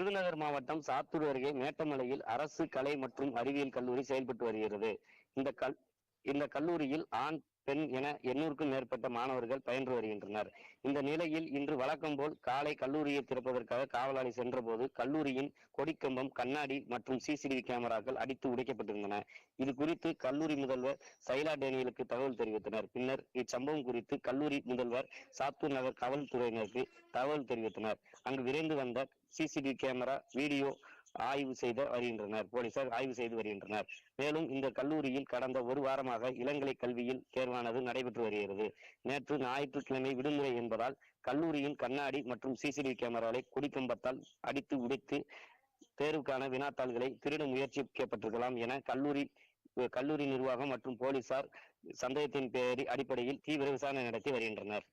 விருதுநகர் மாவட்டம் சாத்தூர் அருகே மேட்டமலையில் அரசு கலை மற்றும் அறிவியல் கல்லூரி செயல்பட்டு வருகிறது. இந்த கல் இந்த கல்லூரியில் ஆண் பெண் என எண்ணூறுக்கும் மேற்பட்ட மாணவர்கள் பயின்று வருகின்றனர். இந்த நிலையில் இன்று வழக்கம் போல் காலை கல்லூரியை திறப்பதற்காக காவலாளி சென்றபோது கல்லூரியின் கொடிக்கம்பம் கண்ணாடி மற்றும் சிசிடிவி கேமராக்கள் அடித்து உடைக்கப்பட்டிருந்தன. இது குறித்து கல்லூரி முதல்வர் சைலா டேனியலுக்கு தகவல் தெரிவித்தனர். பின்னர் இச்சம்பவம் குறித்து கல்லூரி முதல்வர் சாத்தூர் நகர் காவல்துறையினருக்கு தகவல் தெரிவித்தனர். அங்கு விரைந்து வந்த சிசிடிவி கேமரா வீடியோ ஆய்வு செய்து வருகின்றனர். போலீசார் ஆய்வு செய்து வருகின்றனர். மேலும் இந்த கல்லூரியில் கடந்த ஒரு வாரமாக இளங்கலை கல்வியில் தேர்வானது நடைபெற்று வருகிறது. நேற்று ஞாயிற்றுக்கிழமை விடுமுறை என்பதால் கல்லூரியின் கண்ணாடி மற்றும் சிசிடிவி கேமராவை குடிக்கம்பத்தால் அடித்து உடைத்து தேர்வுக்கான வினாத்தாள்களை திருட முயற்சிக்கப்பட்டிருக்கலாம் என கல்லூரி கல்லூரி நிர்வாகம் மற்றும் போலீசார் சந்தேகத்தின் பேரி அடிப்படையில் தீவிர விசாரணை நடத்தி வருகின்றனர்.